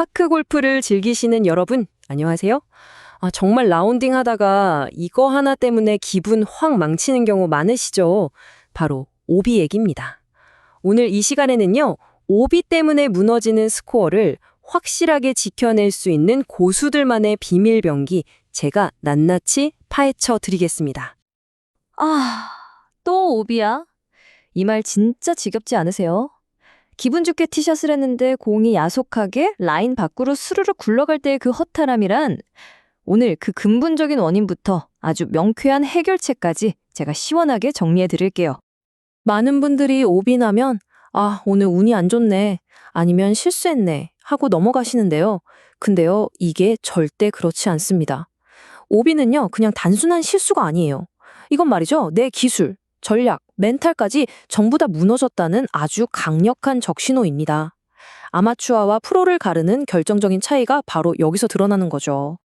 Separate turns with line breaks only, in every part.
파크 골프를 즐기시는 여러분, 안녕하세요. 아, 정말 라운딩 하다가 이거 하나 때문에 기분 확 망치는 경우 많으시죠? 바로 오비 얘기입니다. 오늘 이 시간에는요, 오비 때문에 무너지는 스코어를 확실하게 지켜낼 수 있는 고수들만의 비밀 병기 제가 낱낱이 파헤쳐 드리겠습니다.
아, 또 오비야? 이 말 진짜 지겹지 않으세요? 기분 좋게 티샷을 했는데 공이 야속하게 라인 밖으로 스르르 굴러갈 때의 그 허탈함이란 오늘 그 근본적인 원인부터 아주 명쾌한 해결책까지 제가 시원하게 정리해 드릴게요.
많은 분들이 오비 나면 아, 오늘 운이 안 좋네. 아니면 실수했네. 하고 넘어가시는데요. 근데요, 이게 절대 그렇지 않습니다. 오비는요, 그냥 단순한 실수가 아니에요. 이건 말이죠, 내 기술, 전략, 멘탈까지 전부 다 무너졌다는 아주 강력한 적신호입니다. 아마추어와 프로를 가르는 결정적인 차이가 바로 여기서 드러나는 거죠.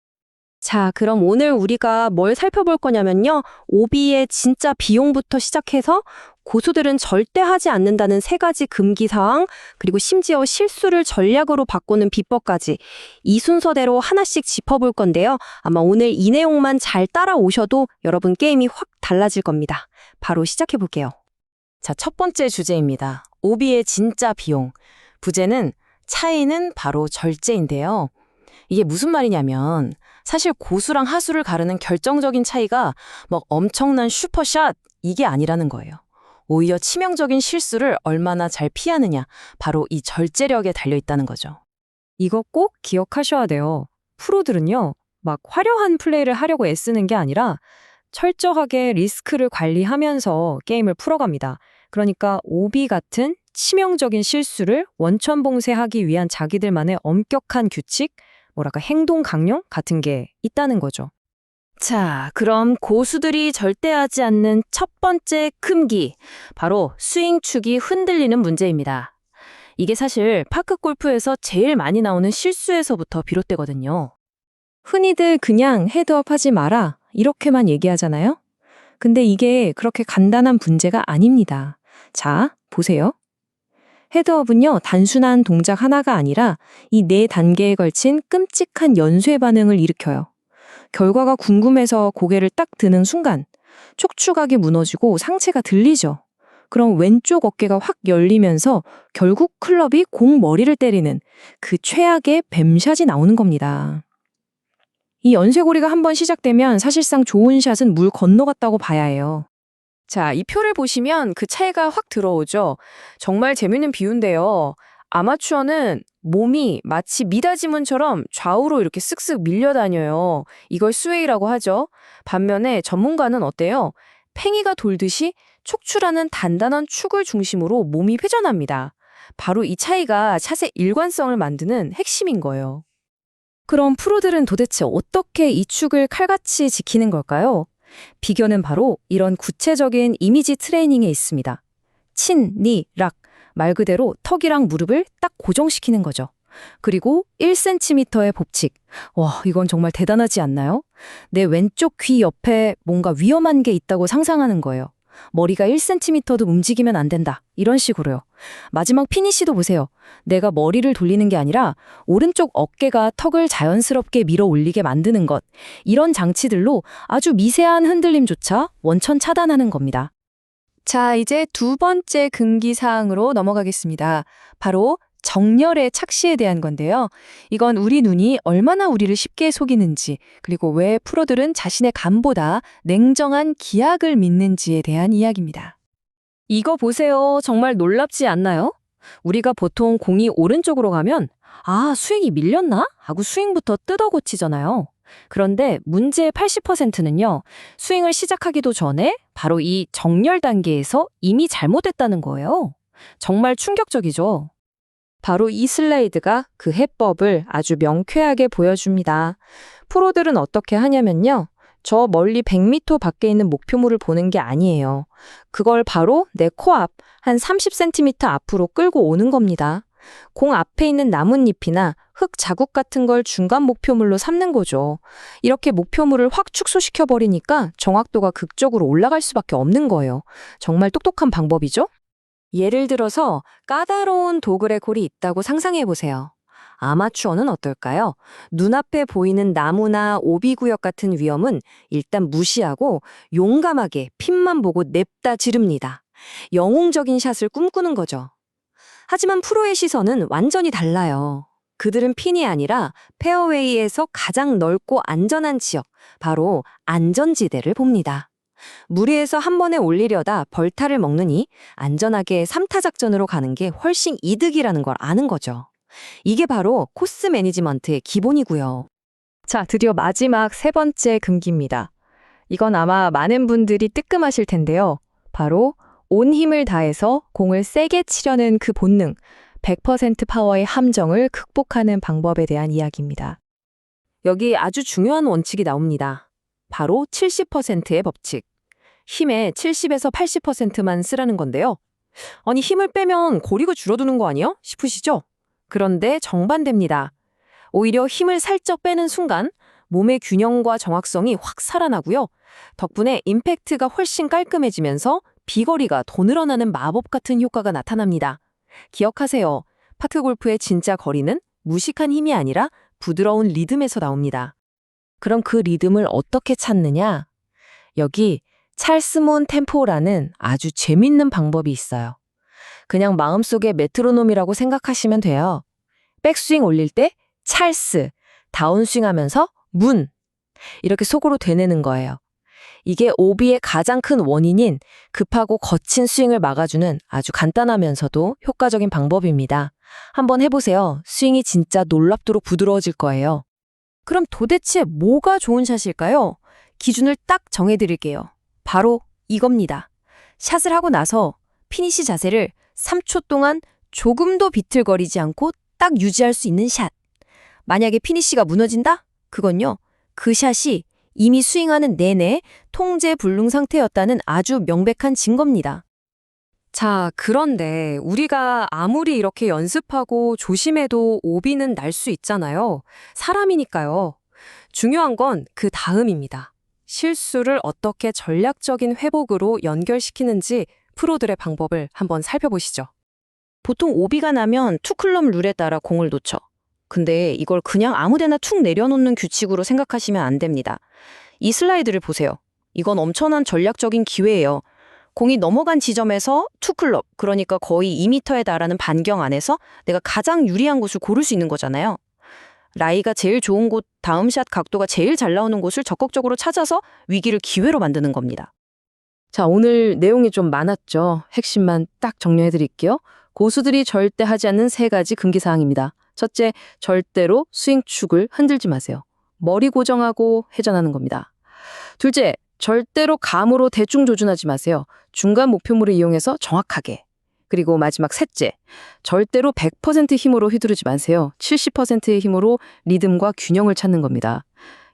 자, 그럼 오늘 우리가 뭘 살펴볼 거냐면요. 오비의 진짜 비용부터 시작해서 고수들은 절대 하지 않는다는 세 가지 금기 사항, 그리고 심지어 실수를 전략으로 바꾸는 비법까지 이 순서대로 하나씩 짚어볼 건데요. 아마 오늘 이 내용만 잘 따라오셔도 여러분 게임이 확 달라질 겁니다. 바로 시작해 볼게요. 자, 첫 번째 주제입니다. 오비의 진짜 비용. 부제는 차이는 바로 절제인데요. 이게 무슨 말이냐면 사실 고수랑 하수를 가르는 결정적인 차이가 막 엄청난 슈퍼샷 이게 아니라는 거예요. 오히려 치명적인 실수를 얼마나 잘 피하느냐 바로 이 절제력에 달려 있다는 거죠. 이거 꼭 기억하셔야 돼요. 프로들은요. 막 화려한 플레이를 하려고 애쓰는 게 아니라 철저하게 리스크를 관리하면서 게임을 풀어갑니다. 그러니까 오비 같은 치명적인 실수를 원천 봉쇄하기 위한 자기들만의 엄격한 규칙, 뭐랄까 행동 강령 같은 게 있다는 거죠. 자, 그럼 고수들이 절대 하지 않는 첫 번째 금기, 바로 스윙 축이 흔들리는 문제입니다. 이게 사실 파크 골프에서 제일 많이 나오는 실수에서부터 비롯되거든요. 흔히들 그냥 헤드업 하지 마라, 이렇게만 얘기하잖아요? 근데 이게 그렇게 간단한 문제가 아닙니다. 자, 보세요. 헤드업은요, 단순한 동작 하나가 아니라 이 네 단계에 걸친 끔찍한 연쇄 반응을 일으켜요. 결과가 궁금해서 고개를 딱 드는 순간 촉추각이 무너지고 상체가 들리죠. 그럼 왼쪽 어깨가 확 열리면서 결국 클럽이 공 머리를 때리는 그 최악의 뱀샷이 나오는 겁니다. 이 연쇄고리가 한번 시작되면 사실상 좋은 샷은 물 건너갔다고 봐야 해요. 자, 이 표를 보시면 그 차이가 확 들어오죠. 정말 재밌는 비유인데요. 아마추어는 몸이 마치 미닫이문처럼 좌우로 이렇게 쓱쓱 밀려다녀요. 이걸 스웨이라고 하죠. 반면에 전문가는 어때요? 팽이가 돌듯이 촉추라는 단단한 축을 중심으로 몸이 회전합니다. 바로 이 차이가 샷의 일관성을 만드는 핵심인 거예요. 그럼 프로들은 도대체 어떻게 이 축을 칼같이 지키는 걸까요? 비결은 바로 이런 구체적인 이미지 트레이닝에 있습니다. 친, 니, 락. 말 그대로 턱이랑 무릎을 딱 고정시키는 거죠. 그리고 1cm의 법칙. 와, 이건 정말 대단하지 않나요? 내 왼쪽 귀 옆에 뭔가 위험한 게 있다고 상상하는 거예요. 머리가 1cm도 움직이면 안 된다. 이런 식으로요. 마지막 피니시도 보세요. 내가 머리를 돌리는 게 아니라 오른쪽 어깨가 턱을 자연스럽게 밀어 올리게 만드는 것. 이런 장치들로 아주 미세한 흔들림조차 원천 차단하는 겁니다. 자, 이제 두 번째 금기 사항으로 넘어가겠습니다. 바로 정렬의 착시에 대한 건데요. 이건 우리 눈이 얼마나 우리를 쉽게 속이는지, 그리고 왜 프로들은 자신의 감보다 냉정한 기약을 믿는지에 대한 이야기입니다. 이거 보세요. 정말 놀랍지 않나요? 우리가 보통 공이 오른쪽으로 가면, 아, 스윙이 밀렸나? 하고 스윙부터 뜯어 고치잖아요. 그런데 문제의 80%는요, 스윙을 시작하기도 전에 바로 이 정렬 단계에서 이미 잘못됐다는 거예요. 정말 충격적이죠. 바로 이 슬라이드가 그 해법을 아주 명쾌하게 보여줍니다. 프로들은 어떻게 하냐면요. 저 멀리 100m 밖에 있는 목표물을 보는 게 아니에요. 그걸 바로 내 코앞 한 30cm 앞으로 끌고 오는 겁니다. 공 앞에 있는 나뭇잎이나 흙 자국 같은 걸 중간 목표물로 삼는 거죠. 이렇게 목표물을 확 축소시켜 버리니까 정확도가 극적으로 올라갈 수밖에 없는 거예요. 정말 똑똑한 방법이죠? 예를 들어서 까다로운 도그레 골이 있다고 상상해 보세요. 아마추어는 어떨까요? 눈앞에 보이는 나무나 오비구역 같은 위험은 일단 무시하고 용감하게 핀만 보고 냅다 지릅니다. 영웅적인 샷을 꿈꾸는 거죠. 하지만 프로의 시선은 완전히 달라요. 그들은 핀이 아니라 페어웨이에서 가장 넓고 안전한 지역, 바로 안전지대를 봅니다. 무리해서 한 번에 올리려다 벌타를 먹느니 안전하게 3타 작전으로 가는 게 훨씬 이득이라는 걸 아는 거죠. 이게 바로 코스 매니지먼트의 기본이고요.
자, 드디어 마지막 세 번째 금기입니다. 이건 아마 많은 분들이 뜨끔하실 텐데요. 바로 온 힘을 다해서 공을 세게 치려는 그 본능, 100% 파워의 함정을 극복하는 방법에 대한 이야기입니다.
여기 아주 중요한 원칙이 나옵니다. 바로 70%의 법칙. 힘의 70에서 80%만 쓰라는 건데요. 아니, 힘을 빼면 고리가 줄어드는 거 아니요? 싶으시죠? 그런데 정반대입니다. 오히려 힘을 살짝 빼는 순간 몸의 균형과 정확성이 확 살아나고요. 덕분에 임팩트가 훨씬 깔끔해지면서 비거리가 더 늘어나는 마법 같은 효과가 나타납니다. 기억하세요. 파크 골프의 진짜 거리는 무식한 힘이 아니라 부드러운 리듬에서 나옵니다. 그럼 그 리듬을 어떻게 찾느냐? 여기 찰스몬 템포라는 아주 재밌는 방법이 있어요. 그냥 마음속에 메트로놈이라고 생각하시면 돼요. 백스윙 올릴 때 찰스, 다운스윙 하면서 문. 이렇게 속으로 되뇌는 거예요. 이게 오비의 가장 큰 원인인 급하고 거친 스윙을 막아주는 아주 간단하면서도 효과적인 방법입니다. 한번 해보세요. 스윙이 진짜 놀랍도록 부드러워질 거예요. 그럼 도대체 뭐가 좋은 샷일까요? 기준을 딱 정해드릴게요. 바로 이겁니다. 샷을 하고 나서 피니시 자세를 3초 동안 조금도 비틀거리지 않고 딱 유지할 수 있는 샷. 만약에 피니시가 무너진다? 그건요. 그 샷이 이미 스윙하는 내내 통제 불능 상태였다는 아주 명백한 증거입니다. 자, 그런데 우리가 아무리 이렇게 연습하고 조심해도 오비는 날 수 있잖아요. 사람이니까요. 중요한 건 그 다음입니다. 실수를 어떻게 전략적인 회복으로 연결시키는지 프로들의 방법을 한번 살펴보시죠. 보통 오비가 나면 투클럽 룰에 따라 공을 놓쳐. 근데 이걸 그냥 아무데나 툭 내려놓는 규칙으로 생각하시면 안 됩니다. 이 슬라이드를 보세요. 이건 엄청난 전략적인 기회예요. 공이 넘어간 지점에서 투클럽, 그러니까 거의 2m에 달하는 반경 안에서 내가 가장 유리한 곳을 고를 수 있는 거잖아요. 라이가 제일 좋은 곳, 다음 샷 각도가 제일 잘 나오는 곳을 적극적으로 찾아서 위기를 기회로 만드는 겁니다. 자, 오늘 내용이 좀 많았죠. 핵심만 딱 정리해 드릴게요. 고수들이 절대 하지 않는 세 가지 금기사항입니다. 첫째, 절대로 스윙축을 흔들지 마세요. 머리 고정하고 회전하는 겁니다. 둘째, 절대로 감으로 대충 조준하지 마세요. 중간 목표물을 이용해서 정확하게. 그리고 마지막 셋째, 절대로 100% 힘으로 휘두르지 마세요. 70%의 힘으로 리듬과 균형을 찾는 겁니다.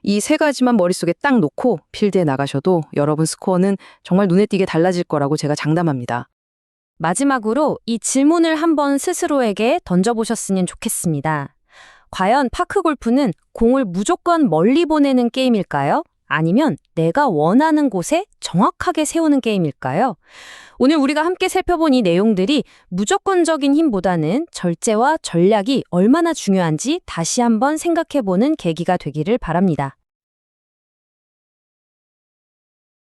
이 세 가지만 머릿속에 딱 놓고 필드에 나가셔도 여러분 스코어는 정말 눈에 띄게 달라질 거라고 제가 장담합니다. 마지막으로 이 질문을 한번 스스로에게 던져보셨으면 좋겠습니다. 과연 파크 골프는 공을 무조건 멀리 보내는 게임일까요? 아니면 내가 원하는 곳에 정확하게 세우는 게임일까요? 오늘 우리가 함께 살펴본 이 내용들이 무조건적인 힘보다는 절제와 전략이 얼마나 중요한지 다시 한번 생각해보는 계기가 되기를 바랍니다.